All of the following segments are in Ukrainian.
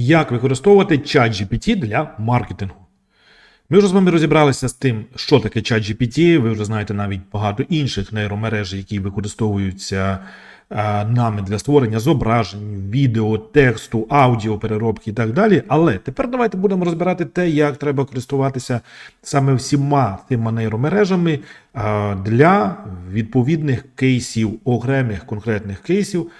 Як використовувати чат GPT для маркетингу? Ми вже з вами розібралися з тим, що таке чат GPT. Ви вже знаєте навіть багато інших нейромереж, які використовуються нами для створення зображень, відео, тексту, аудіо, переробки і так далі. Але тепер давайте будемо розбирати те, як треба користуватися саме всіма цими нейромережами для відповідних кейсів, окремих конкретних кейсів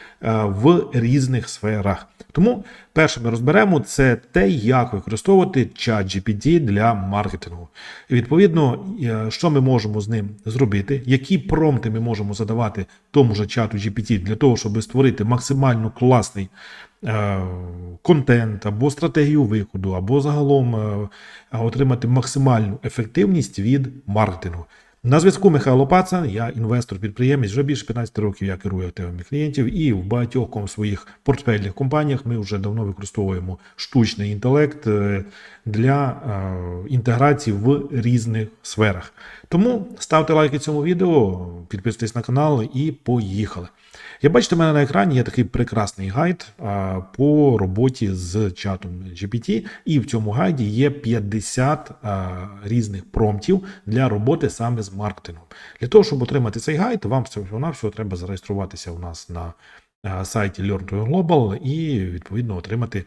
в різних сферах. Тому перше ми розберемо це те, як використовувати чат GPT для маркетингу. І відповідно, е, що ми можемо з ним зробити, які промпти ми можемо задавати тому же чату GPT для того, щоб створити максимально класний е, контент або стратегію виходу, або загалом е, отримати максимальну ефективність від маркетингу. На зв'язку Михайло Пацан, я інвестор-підприємець. Вже більше 15 років я керую активами клієнтів, і в багатьох своїх портфельних компаніях ми вже давно використовуємо штучний інтелект е, для е, інтеграції в різних сферах. Тому ставте лайки цьому відео, підписуйтесь на канал і поїхали. Я бачите, в мене на екрані є такий прекрасний гайд по роботі з чатом GPT, і в цьому гайді є 50 а, різних промптів для роботи саме з маркетингом. Для того, щоб отримати цей гайд, вам всього всього треба зареєструватися у нас на сайті Learn to Global і відповідно отримати,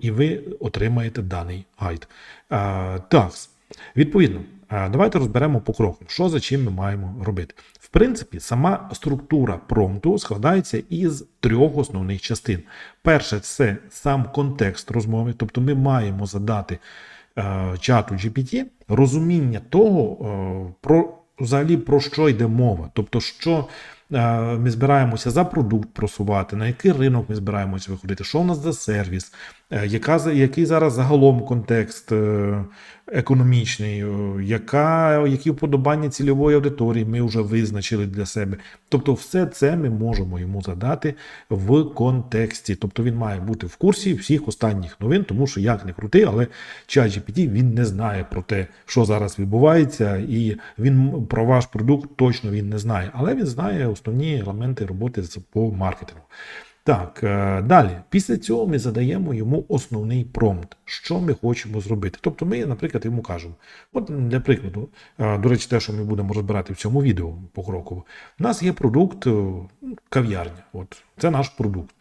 і ви отримаєте даний гайд. Так, відповідно. Давайте розберемо по крокам, що за чим ми маємо робити. В принципі, сама структура промпту складається із трьох основних частин. Перше, це сам контекст розмови, тобто ми маємо задати е, чату GPT розуміння того, е, про взагалі про що йде мова. Тобто, що е, ми збираємося за продукт просувати, на який ринок ми збираємося виходити, що у нас за сервіс, яка, який зараз загалом контекст е, економічний, е, яка, які вподобання цільової аудиторії ми вже визначили для себе. Тобто, все це ми можемо йому задати в контексті. Тобто він має бути в курсі всіх останніх новин, тому що як не крути, але ChatGPT він не знає про те, що зараз відбувається, і він про ваш продукт точно він не знає, але він знає основні елементи роботи по маркетингу. Так, е, далі. Після цього ми задаємо йому основний промпт, що ми хочемо зробити. Тобто ми, наприклад, йому кажемо: от для прикладу, е, до речі, те, що ми будемо розбирати в цьому відео покроково, у нас є продукт е, кав'ярня. От це наш продукт.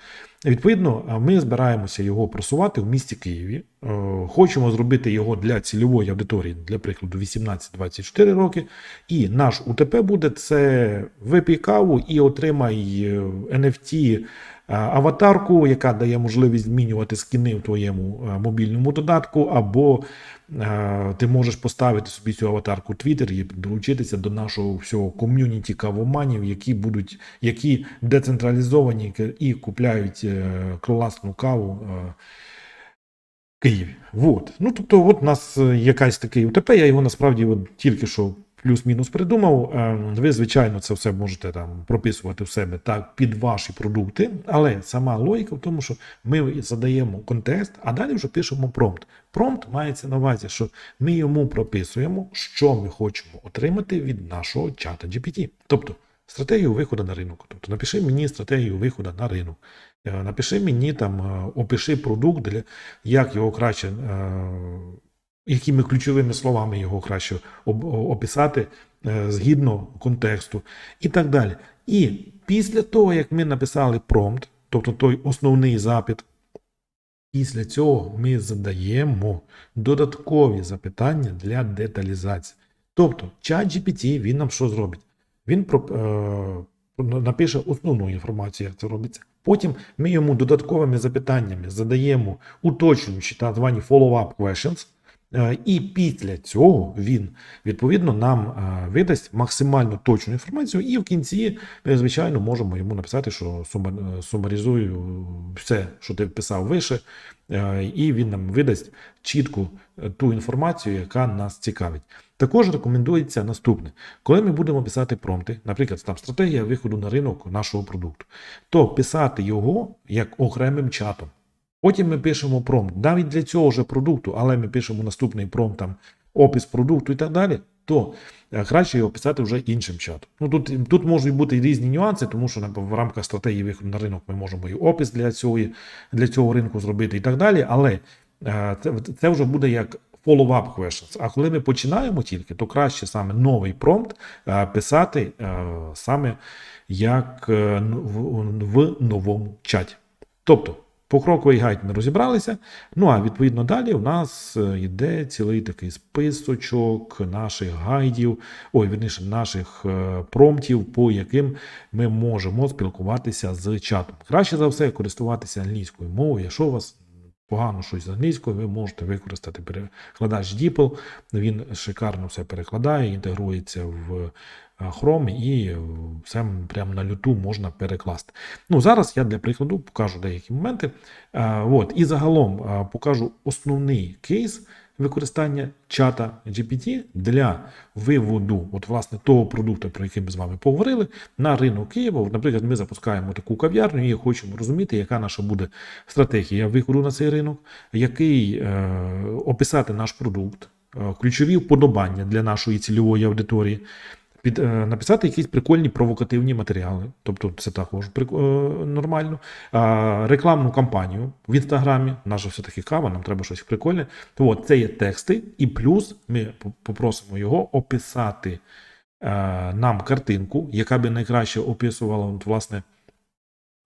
Відповідно, е, ми збираємося його просувати в місті Києві. Е, Хочемо зробити його для цільової аудиторії, для прикладу, 18-24 роки. І наш УТП буде це випій каву і отримай NFT е, аватарку, яка дає можливість змінювати скіни в твоєму мобільному додатку, або ти можеш поставити собі цю аватарку Twitter і долучитися до нашого всього ком'юніті кавоманів, які будуть, які децентралізовані і купляють е, класну каву. в Києві. Вот. Ну, тобто, от у нас е, якась такий УТП, я його насправді от тільки що плюс-мінус придумав. Е, Ви, звичайно, це все можете там прописувати в себе так під ваші продукти, але сама логіка в тому, що ми задаємо контекст, а далі вже пишемо промпт. Промпт мається на увазі, що ми йому прописуємо, що ми хочемо отримати від нашого чата GPT. Тобто стратегію виходу на ринок. Тобто напиши мені стратегію виходу на ринок. Е, Напиши мені там, е, опиши продукт, для, як його краще, е, якими ключовими словами його краще описати е, згідно контексту і так далі. І після того, як ми написали промпт, тобто той основний запит, після цього ми задаємо додаткові запитання для деталізації. Тобто, чат GPT, він нам що зробить? Він е, напише основну інформацію, як це робиться. Потім ми йому додатковими запитаннями задаємо уточнюючі так звані follow-up questions. Е, І після цього він відповідно нам е, видасть максимально точну інформацію, і в кінці ми, звичайно, можемо йому написати, що сума- е, все, що ти писав вище, і він нам видасть чітку ту інформацію, яка нас цікавить. Також рекомендується наступне: коли ми будемо писати промпти, наприклад, там стратегія виходу на ринок нашого продукту, то писати його як окремим чатом. Потім ми пишемо промпт навіть для цього ж продукту, але ми пишемо наступний промпт там опис продукту і так далі, то е, краще його писати вже іншим чатом. Ну тут, тут можуть бути різні нюанси, тому що в рамках стратегії виходу на ринок ми можемо і опис для цього, для цього ринку зробити і так далі. Але е, це, це вже буде як follow-up questions. А коли ми починаємо тільки, то краще саме новий промпт е, писати саме як в новому чаті. Тобто, покроковий гайд ми розібралися. Ну а відповідно далі у нас е, йде цілий такий списочок наших гайдів, ой, вірніше, наших е, промптів, по яким ми можемо спілкуватися з чатом. Краще за все користуватися англійською мовою, якщо у вас. Погано щось з англійською, ви можете використати перекладач DeepL. Він шикарно все перекладає, інтегрується в е, Chrome і все прямо на люту можна перекласти. Ну, Зараз я для прикладу покажу деякі моменти. От, І загалом покажу основний кейс використання чата GPT для виводу от, власне, того продукту, про який ми з вами поговорили, на ринок Києва. От, наприклад, ми запускаємо таку кав'ярню і хочемо розуміти, яка наша буде стратегія виходу на цей ринок, який е, описати наш продукт, е, ключові вподобання для нашої цільової аудиторії під, е, написати якісь прикольні провокативні матеріали, тобто це також прик- е, нормально. А, рекламну кампанію в інстаграмі, наша все-таки кава, нам треба щось прикольне. То це є тексти, і плюс ми попросимо його описати е, нам картинку, яка би найкраще описувала от, власне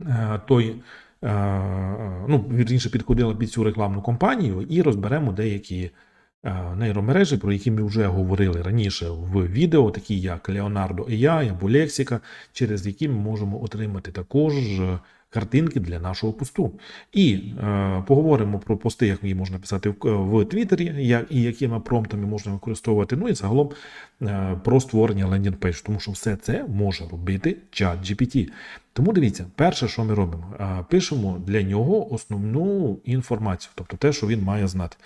е, той. е, Ну, вірніше підходила під цю рекламну кампанію, і розберемо деякі е, нейромережі, про які ми вже говорили раніше в відео, такі як Leonardo AI або Lexika, через які ми можемо отримати також е, картинки для нашого посту. І е, поговоримо про пости, як її можна писати в, в Твіттері, як, і якими промптами можна використовувати. Ну і загалом е, про створення лендінг пейдж, тому що все це може робити чат GPT. Тому дивіться, перше, що ми робимо, е, пишемо для нього основну інформацію, тобто те, що він має знати.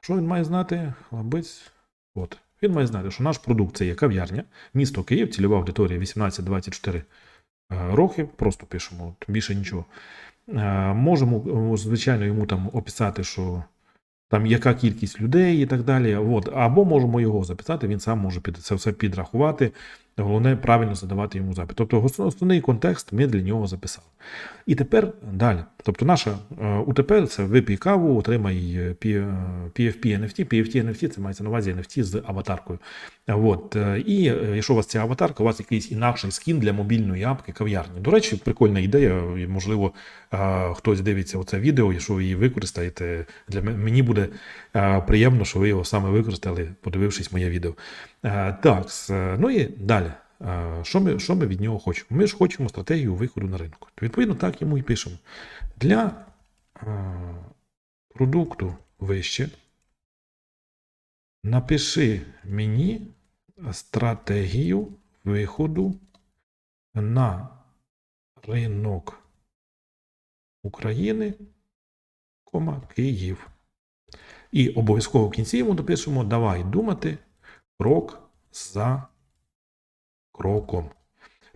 Що він має знати? Хлопець. От. Він має знати, що наш продукт це є кав'ярня, місто Київ, цільова аудиторія 18-24 е, роки. Просто пишемо, більше нічого. Е, Можемо, звичайно, йому там описати, що там яка кількість людей і так далі. От. Або можемо його записати, він сам може це все підрахувати. Головне правильно задавати йому запит. Тобто основний контекст ми для нього записали. І тепер далі. Тобто наша е, УТП це випій каву, отримай е, P- е, PFP NFT. PFT NFT це мається на увазі NFT з аватаркою. От. І якщо у вас ця аватарка, у вас якийсь інакший скін для мобільної апки кав'ярні. До речі, прикольна ідея. Можливо, хтось дивиться оце відео, якщо ви її використаєте. Для мені буде приємно, що ви його саме використали, подивившись моє відео. Е, Так, ну і далі. Е, Що ми, що ми від нього хочемо? Ми ж хочемо стратегію виходу на ринок. Відповідно, так йому і пишемо. Для е, продукту вище напиши мені стратегію виходу на ринок України, Київ. І обов'язково в кінці йому допишемо давай думати крок за кроком.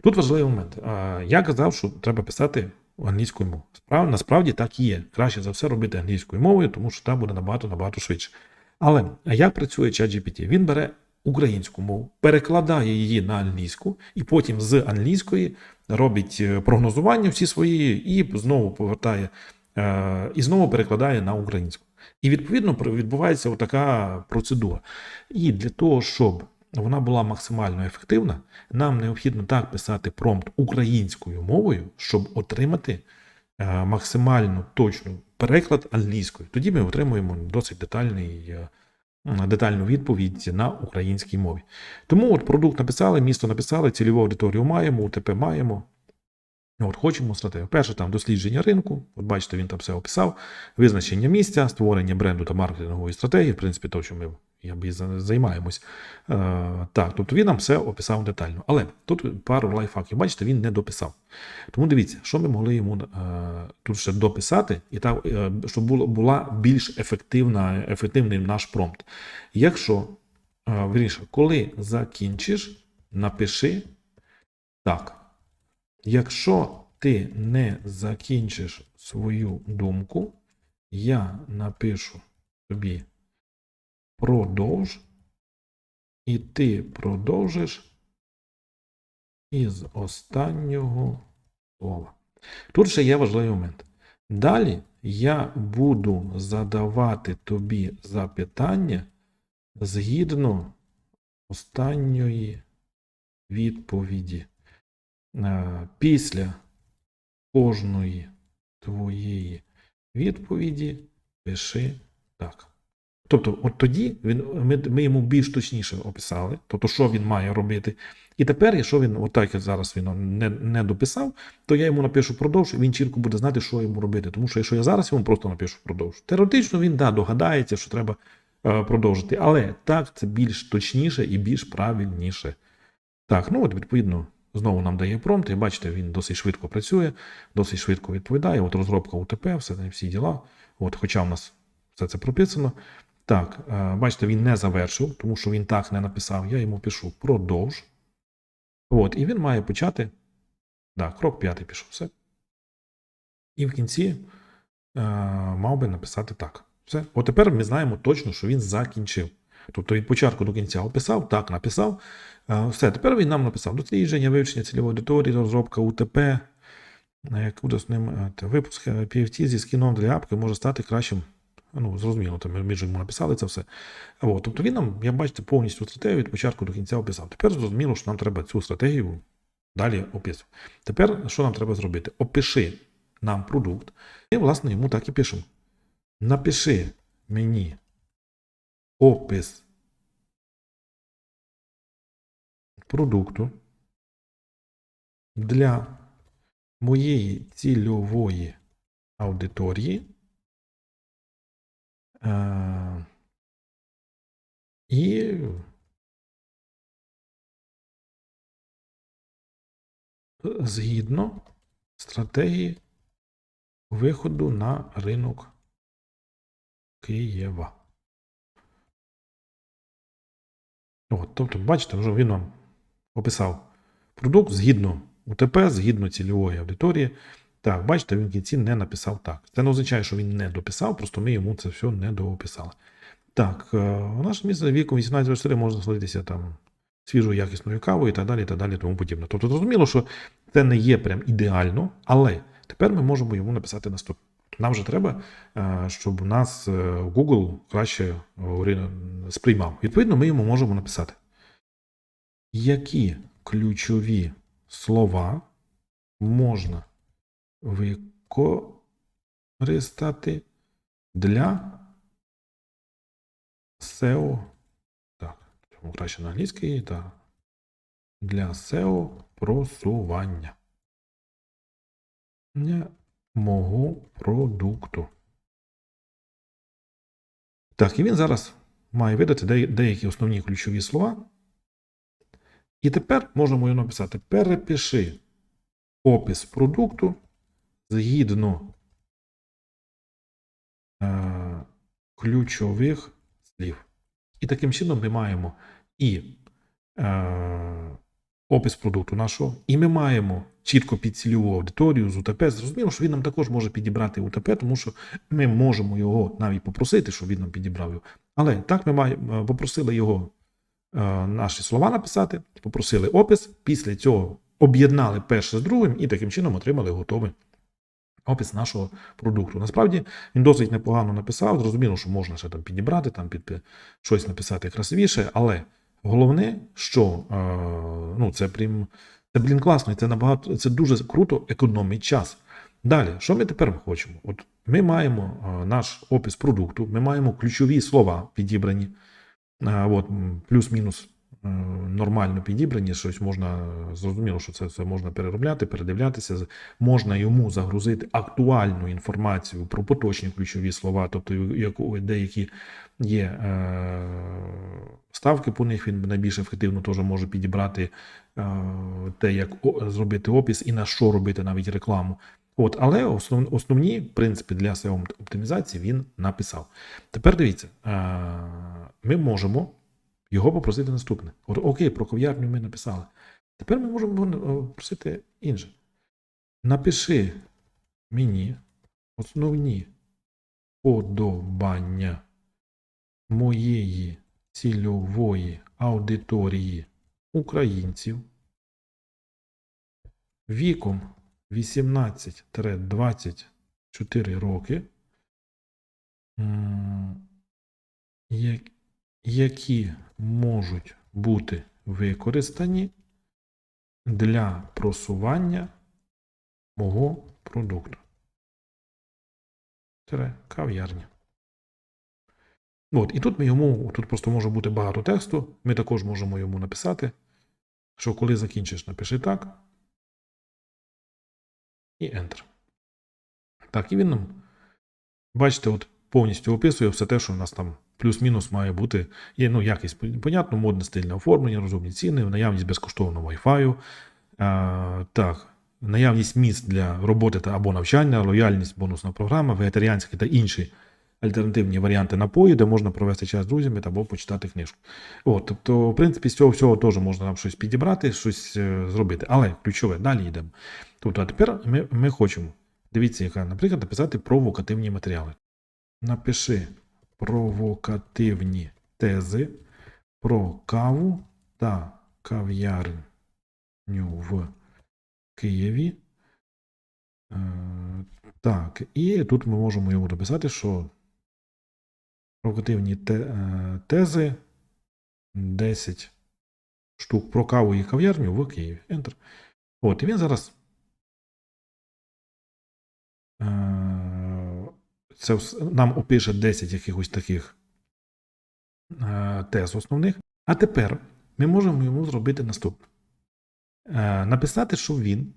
Тут важливий момент. Я казав, що треба писати англійською мовою. Справ, насправді так і є. Краще за все робити англійською мовою, тому що там буде набагато набагато швидше. Але як працює ChatGPT? Він бере українську мову, перекладає її на англійську, і потім з англійської робить е, прогнозування всі свої, і знову повертає е, і знову перекладає на українську. І відповідно відбувається така процедура. І для того, щоб вона була максимально ефективна, нам необхідно так писати промпт українською мовою, щоб отримати е, максимально точну переклад англійською. Тоді ми отримуємо досить детальний. е, Детальну відповідь на українській мові. Тому от продукт написали, місто написали, цільову аудиторію маємо, УТП маємо. От хочемо стратегію. Перше там дослідження ринку. От бачите, він там все описав. Визначення місця, створення бренду та маркетингової стратегії, в принципі, то, що ми я б займаємось. Е, так, тобто він нам все описав детально. Але тут пару лайфхаків. Бачите, він не дописав. Тому дивіться, що ми могли йому е, тут ще дописати, і так, е, щоб було, була більш ефективна, ефективний наш промпт. Якщо, е, вірніше, коли закінчиш, напиши так. Якщо ти не закінчиш свою думку, я напишу тобі продовж І ти продовжиш із останнього слова. Тут ще є важливий момент. Далі я буду задавати тобі запитання згідно останньої відповіді. Е, Після кожної твоєї відповіді пиши так. Тобто, от тоді він, ми, ми йому більш точніше описали, тобто, що він має робити. І тепер, якщо він, отак як зараз він не, не дописав, то я йому напишу продовж, він чітко буде знати, що йому робити. Тому що якщо я зараз йому просто напишу продовж, теоретично він да, догадається, що треба е, продовжити. Але так це більш точніше і більш правильніше. Так, ну от відповідно. Знову нам дає промпт, і бачите, він досить швидко працює, досить швидко відповідає. От розробка УТП, все всі діла. От, хоча в нас все це прописано. Так, е, бачите, він не завершив, тому що він так не написав. Я йому пишу продовж. От, і він має почати. Так, крок п'ятий пішов. Все. І в кінці е, мав би написати так. Все. От тепер ми знаємо точно, що він закінчив. Тобто від початку до кінця описав, так написав. Е, Все, тепер він нам написав дослідження, вивчення цільової аудиторії, розробка УТП, буде з ним випуск е, PFT зі скіном для апки може стати кращим. Ну, зрозуміло, там ми ж йому написали це все. От, тобто він нам, як бачите, повністю стратегію від початку до кінця описав. Тепер зрозуміло, що нам треба цю стратегію далі описувати. Тепер що нам треба зробити? Опиши нам продукт. І, власне, йому так і пишемо. Напиши мені опис продукту для моєї цільової аудиторії. Е, І згідно стратегії виходу на ринок Києва. От, тобто, бачите, вже він вам описав продукт згідно УТП, згідно цільової аудиторії. Так, бачите, він в кінці не написав так. Це не означає, що він не дописав, просто ми йому це все не доописали. Так, е, у наше місце віком 18-24 можна насладитися там свіжою якісною кавою і так далі, і так далі, тому подібне. Тобто, зрозуміло, що це не є прям ідеально, але тепер ми можемо йому написати наступне. Нам вже треба, е, щоб нас е, Google краще сприймав. Відповідно, ми йому можемо написати, які ключові слова можна використати для SEO. Так, краще на англійський, так. Для SEO просування мого продукту. Так, і він зараз має видати деякі основні ключові слова. І тепер можемо його написати: перепиши опис продукту згідно е, ключових слів. І таким чином ми маємо і е, опис продукту нашого, і ми маємо чітко під аудиторію з УТП. Зрозуміло, що він нам також може підібрати УТП, тому що ми можемо його навіть попросити, щоб він нам підібрав його. Але так ми маємо, попросили його е, наші слова написати, попросили опис, після цього об'єднали перше з другим і таким чином отримали готовий опис нашого продукту. Насправді він досить непогано написав. Зрозуміло, що можна ще там підібрати, там під щось написати красивіше, але головне, що ну, це прям. Це, блін, класно, і це набагато це дуже круто економить час. Далі, що ми тепер хочемо? От ми маємо наш опис продукту, ми маємо ключові слова підібрані, от, плюс-мінус е, нормально підібрані. Щось можна зрозуміло, що це все можна переробляти, передивлятися. Можна йому загрузити актуальну інформацію про поточні ключові слова, тобто деякі є е, ставки по них. Він найбільш ефективно теж може підібрати е, те, як зробити опис і на що робити навіть рекламу. От, але основ, основні принципи для SEO оптимізації він написав. Тепер дивіться, е, ми можемо його попросити наступне. От окей, про кав'ярню ми написали. Тепер ми можемо просити інше. Напиши мені основні подобання моєї цільової аудиторії українців віком 18-24 роки, які можуть бути використані для просування мого продукту. Кав'ярня. От, і тут ми йому, тут просто може бути багато тексту. Ми також можемо йому написати, що коли закінчиш, напиши так. І Enter. Так, і він нам, бачите, от повністю описує все те, що в нас там плюс-мінус має бути. Є ну, якість, понятно, модне стильне оформлення, розумні ціни, наявність безкоштовного Wi-Fi. Так, наявність місць для роботи та або навчання, лояльність, бонусна програма, вегетаріанські та інші альтернативні варіанти напою, де можна провести час з друзями або почитати книжку. От, тобто, в принципі, з цього всього теж можна нам щось підібрати, щось е, зробити. Але ключове, далі йдемо. Тобто, а тепер ми, ми хочемо, дивіться, яка, наприклад, написати провокативні матеріали. Напиши провокативні тези про каву та кав'ярню в Києві. Е, так, і тут ми можемо йому написати, що провокативні е, тези 10 штук про каву і кав'ярню в Києві. Enter. От, і він зараз. е, Це нам опише 10 якихось таких е, тез основних. А тепер ми можемо йому зробити наступне: написати, що він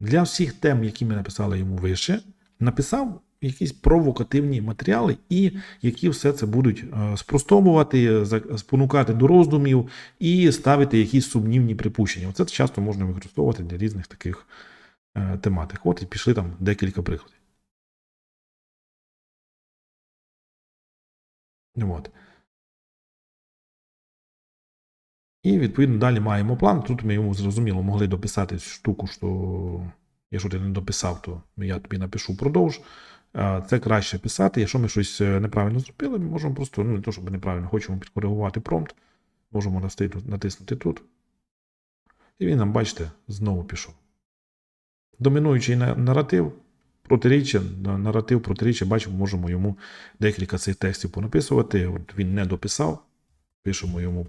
для всіх тем, які ми написали йому вище, написав якісь провокативні матеріали, і які все це будуть е, спростовувати, спонукати до роздумів і ставити якісь сумнівні припущення. Це часто можна використовувати для різних таких е, тематик. От і пішли там декілька прикладів. От. І відповідно далі маємо план. Тут ми йому зрозуміло могли дописати штуку, що якщо ти не дописав, то я тобі напишу продовж. Це краще писати. Якщо ми щось е, неправильно зробили, ми можемо просто, ну не то, щоб неправильно, хочемо підкоригувати промпт, можемо натиснути, тут. І він нам, бачите, знову пішов. Домінуючий наратив, протиріччя, наратив, протиріччя, бачимо, можемо йому декілька цих текстів понаписувати. От він не дописав, пишемо йому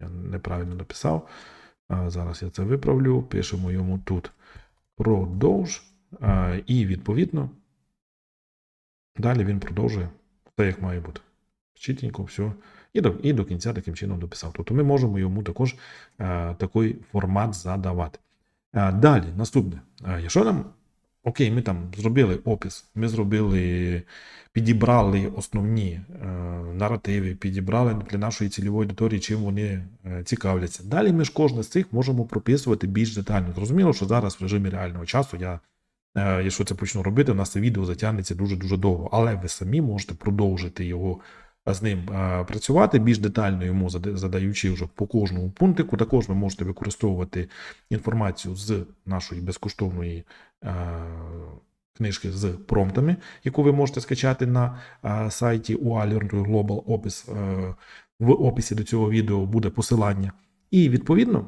я неправильно написав. Зараз я це виправлю. Пишемо йому тут продовж. І відповідно далі він продовжує все, як має бути. Чітенько, все. І до, і до кінця таким чином дописав. Тобто ми можемо йому також а, такий формат задавати. А, далі, наступне. А, якщо нам. Окей, ми там зробили опис, ми зробили, підібрали основні е, наративи, підібрали для нашої цільової аудиторії, чим вони е, цікавляться. Далі ми ж кожне з цих можемо прописувати більш детально. Зрозуміло, що зараз в режимі реального часу я, е, якщо це почну робити, у нас це відео затягнеться дуже-дуже довго, але ви самі можете продовжити його з ним е, працювати більш детально йому задаючи вже по кожному пунктику. Також ви можете використовувати інформацію з нашої безкоштовної е, книжки з промптами, яку ви можете скачати на е, сайті UA Global. Е, в описі до цього відео буде посилання. І відповідно.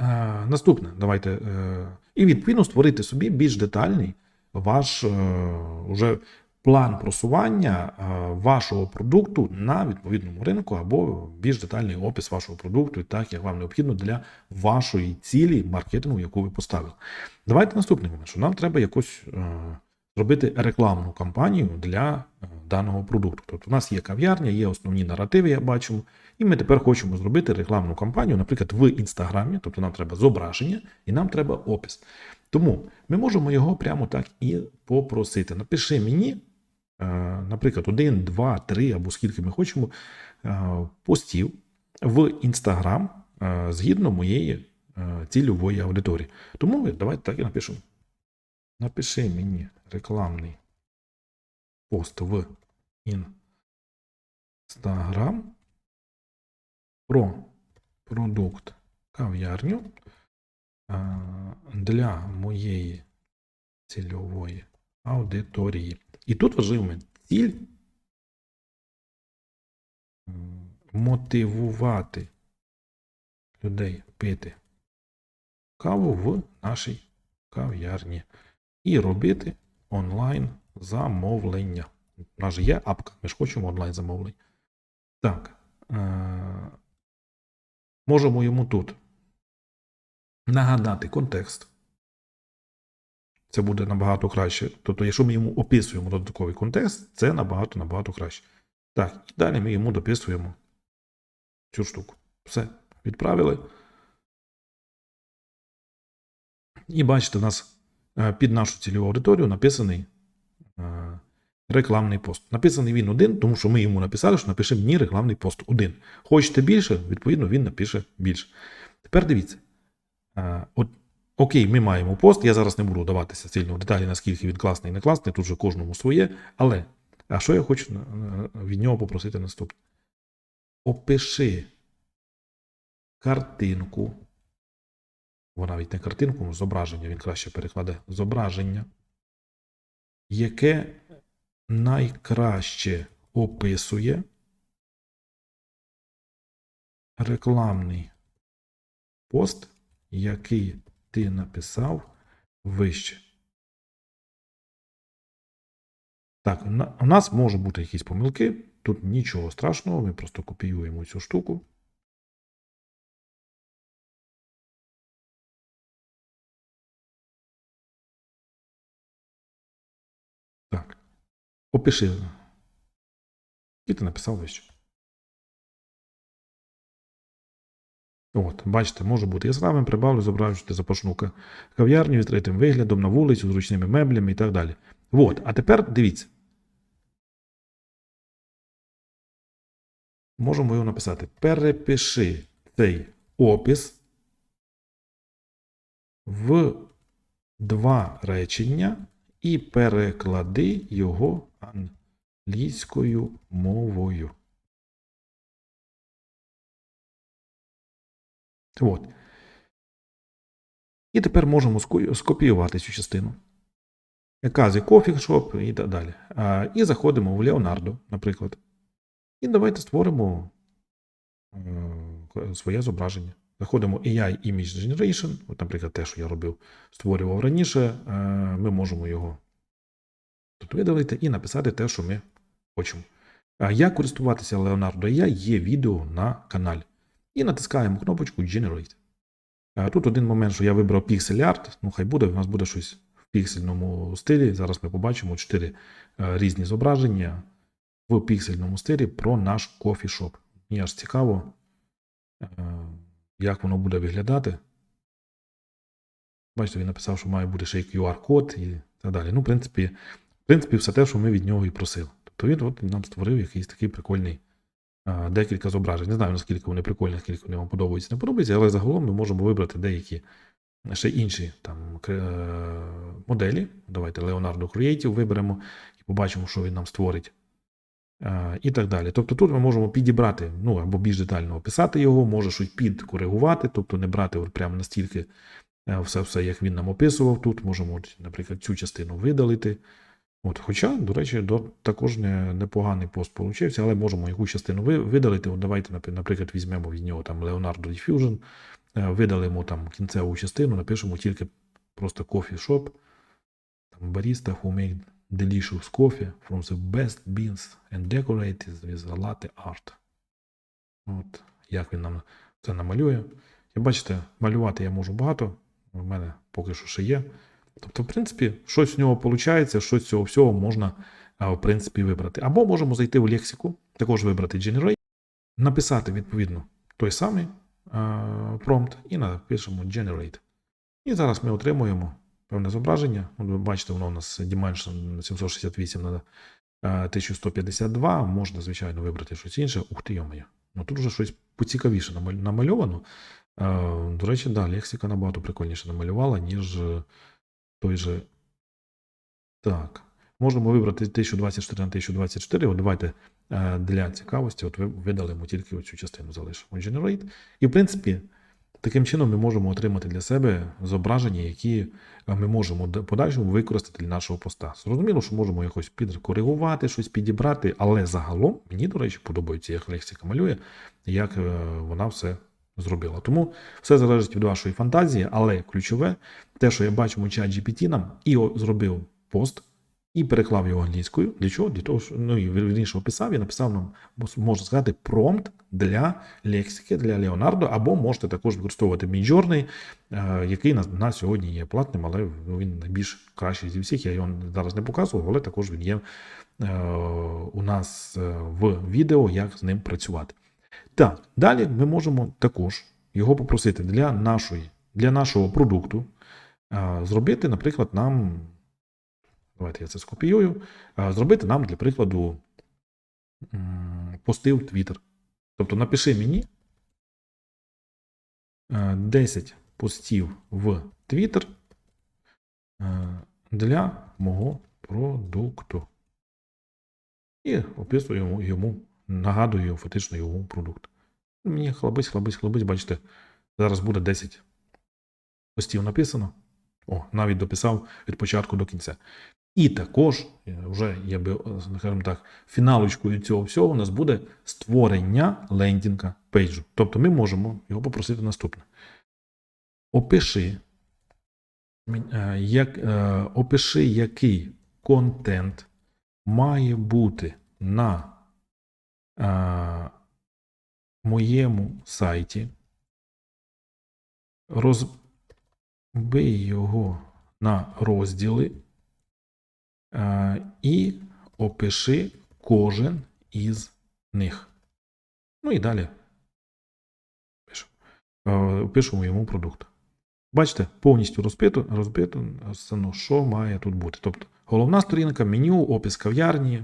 Е, Наступне, давайте. е, І відповідно створити собі більш детальний ваш е, уже план просування вашого продукту на відповідному ринку або більш детальний опис вашого продукту, так як вам необхідно для вашої цілі маркетингу, яку ви поставили. Давайте наступний момент, що нам треба якось зробити рекламну кампанію для е, даного продукту. Тобто, у нас є кав'ярня, є основні наративи, я бачимо, і ми тепер хочемо зробити рекламну кампанію, наприклад, в інстаграмі, тобто нам треба зображення і нам треба опис. Тому ми можемо його прямо так і попросити. Напиши мені, е, наприклад, один, два, три або скільки ми хочемо е, постів в інстаграм згідно моєї цільової аудиторії. Тому давайте так і напишемо. Напиши мені рекламний пост в Instagram про продукт кав'ярню для моєї цільової аудиторії. І тут важливий. Ціль мотивувати людей пити каву в нашій кав'ярні і робити онлайн замовлення. У нас же є апка, ми ж хочемо онлайн замовлень. Так. Е- можемо йому тут нагадати контекст. Це буде набагато краще. Тобто, якщо ми йому описуємо додатковий контекст, це набагато набагато краще. Так, і далі ми йому дописуємо цю штуку. Все, відправили. І бачите, у нас під нашу цільову аудиторію написаний е, рекламний пост. Написаний він один, тому що ми йому написали, що напише мені рекламний пост один. Хочете більше, відповідно, він напише більше. Тепер дивіться. Е, От, окей, ми маємо пост. Я зараз не буду даватися сильно в деталі, наскільки він класний і не класний, тут же кожному своє. Але а що я хочу е, від нього попросити наступне? Опиши картинку. Вона навіть не картинку, зображення, він краще перекладе зображення, яке найкраще описує рекламний пост, який ти написав вище. Так, у нас може бути якісь помилки. Тут нічого страшного, ми просто копіюємо цю штуку. Опиши. І ти написав вище. От, бачите, може бути яскравим, прибавлю, зображувати запашну кав'ярню відкритим виглядом на вулицю, зручними меблями і так далі. От, а тепер дивіться. Можемо його написати. Перепиши цей опис в два речення і переклади його англійською мовою. От. І тепер можемо скопіювати цю частину. Казі кофішоп і так далі. І заходимо в Leonardo, наприклад. І давайте створимо е, своє зображення. Заходимо AI Image Generation, от, наприклад, те, що я робив, створював раніше. е, Ми можемо його тут видалити і написати те, що ми хочемо. Як користуватися Leonardo AI є відео на каналі. І натискаємо кнопочку Generate. Тут один момент, що я вибрав Pixel Art, ну хай буде, у нас буде щось в піксельному стилі. Зараз ми побачимо чотири е, різні зображення в піксельному стилі про наш кофішоп. Мені аж цікаво, е, як воно буде виглядати. Бачите, він написав, що має бути ще й QR-код і так далі. Ну, в принципі, в принципі, все те, що ми від нього і просили. Тобто він от нам створив якийсь такий прикольний а, декілька зображень. Не знаю, наскільки вони прикольні, наскільки вони вам подобаються, не подобаються, але загалом ми можемо вибрати деякі ще інші там е, моделі. Давайте Leonardo Creative виберемо і побачимо, що він нам створить. Е, І так далі. Тобто тут ми можемо підібрати, ну або більш детально описати його, може щось підкоригувати, тобто не брати прямо настільки е, все, все, як він нам описував тут. Можемо, наприклад, цю частину видалити. От, хоча, до речі, до, також не, непоганий пост получився, але можемо яку частину ви, видалити. От давайте, наприклад, візьмемо від нього там Leonardo Diffusion, е, видалимо там кінцеву частину, напишемо тільки просто coffee shop, там barista who make delicious coffee from the best beans and decorate it with a latte art. От, як він нам це намалює. Як бачите, малювати я можу багато, у мене поки що ще є. Тобто, в принципі, щось з нього виходить, щось з цього всього можна, в принципі, вибрати. Або можемо зайти в лексику, також вибрати Generate, написати відповідно той самий промпт і напишемо Generate. І зараз ми отримуємо певне зображення. Ви бачите, воно у нас Dimension 768 на 1152. Можна, звичайно, вибрати щось інше. Ух ти, йомає. Ну тут вже щось поцікавіше намальовано. До речі, да, лексика набагато прикольніше намалювала, ніж е, той же. Так. Можемо вибрати 1024 на 1024. От давайте е, для цікавості, от ви видалимо тільки оцю частину залишимо Generate. І, в принципі, Таким чином, ми можемо отримати для себе зображення, які е, ми можемо в подальшому використати для нашого поста. Зрозуміло, що можемо якось підкоригувати, щось підібрати, але загалом мені, до речі, подобається, як Лексіка малює, як е, вона все зробила. Тому все залежить від вашої фантазії, але ключове, те, що я бачу, чат GPT нам і зробив пост, і переклав його англійською. Для чого? Для того, що ну і вірніше описав і написав нам, можна сказати, промпт для лексики, для Леонардо, або можете також використовувати Midjourney, е, який на, на сьогодні є платним, але ну, він найбільш кращий зі всіх. Я його зараз не показував, але також він є е, у нас е, в відео, як з ним працювати. Так, далі ми можемо також його попросити для нашої, для нашого продукту е, зробити, наприклад, нам. Давайте я це скопіюю. е, Зробити нам, для прикладу, пости в Twitter. Тобто напиши мені е, 10 постів в Twitter е, для мого продукту. І описую йому, нагадую фактично його продукт. Мені хлабись, хлабись, хлабись, бачите, зараз буде 10 постів написано. О, навіть дописав від початку до кінця. І також, е, вже я би, е, скажімо так, фіналочкою цього всього у нас буде створення лендінга пейджу. Тобто ми можемо його попросити наступне. Опиши, е, як, опиши, який контент має бути на е, моєму сайті. Розбий його на розділи і опиши кожен із них. Ну і далі пишу. Е, пишемо йому продукт. Бачите, повністю розпито, розписано, що має тут бути. Тобто головна сторінка, меню, опис кав'ярні,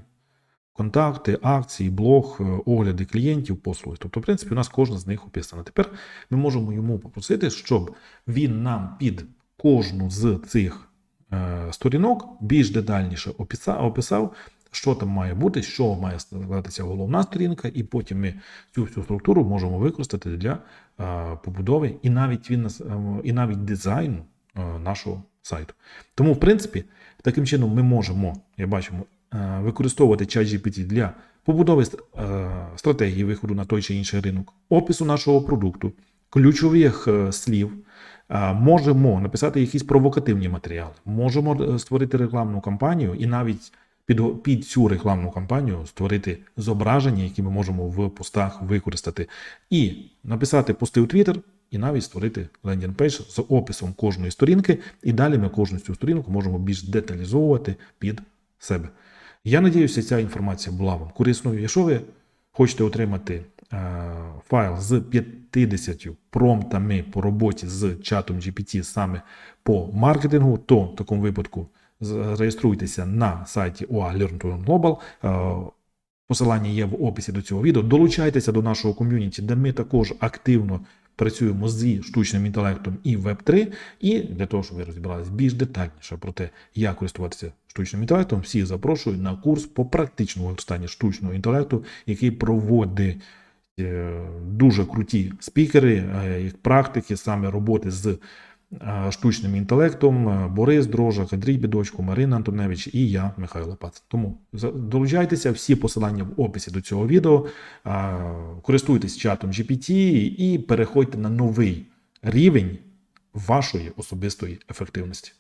контакти, акції, блог, е, огляди клієнтів, послуги. Тобто, в принципі, у нас кожна з них описана. Тепер ми можемо йому попросити, щоб він нам під кожну з цих е, сторінок більш детальніше описав, що там має бути, що має складатися головна сторінка, і потім ми цю всю структуру можемо використати для е, побудови і навіть він е, і навіть дизайну е, нашого сайту. Тому, в принципі, таким чином ми можемо, як бачимо, е, використовувати ChatGPT для побудови е, стратегії виходу на той чи інший ринок, опису нашого продукту, ключових е, слів. Можемо написати якісь провокативні матеріали, можемо е, створити рекламну кампанію і навіть під, під цю рекламну кампанію створити зображення, які ми можемо в постах використати, і написати пости у Twitter, і навіть створити лендінг пейдж з описом кожної сторінки, і далі ми кожну цю сторінку можемо більш деталізовувати під себе. Я надіюся, ця інформація була вам корисною. Якщо ви хочете отримати е, файл з 50 промптами по роботі з чатом GPT саме по маркетингу, то в такому випадку зареєструйтеся на сайті OA Learn to Global. Е, Посилання є в описі до цього відео. Долучайтеся до нашого ком'юніті, де ми також активно працюємо зі штучним інтелектом і Web3. І для того, щоб ви розібралися більш детальніше про те, як користуватися штучним інтелектом, всіх запрошую на курс по практичному використанню штучного інтелекту, який проводить дуже круті спікери, е, як практики саме роботи з е, штучним інтелектом е, Борис Дрожак, Андрій Бідочко, Марина Антоневич і я, Михайло Пац. Тому долучайтеся, всі посилання в описі до цього відео. Е, Користуйтесь чатом GPT і переходьте на новий рівень вашої особистої ефективності.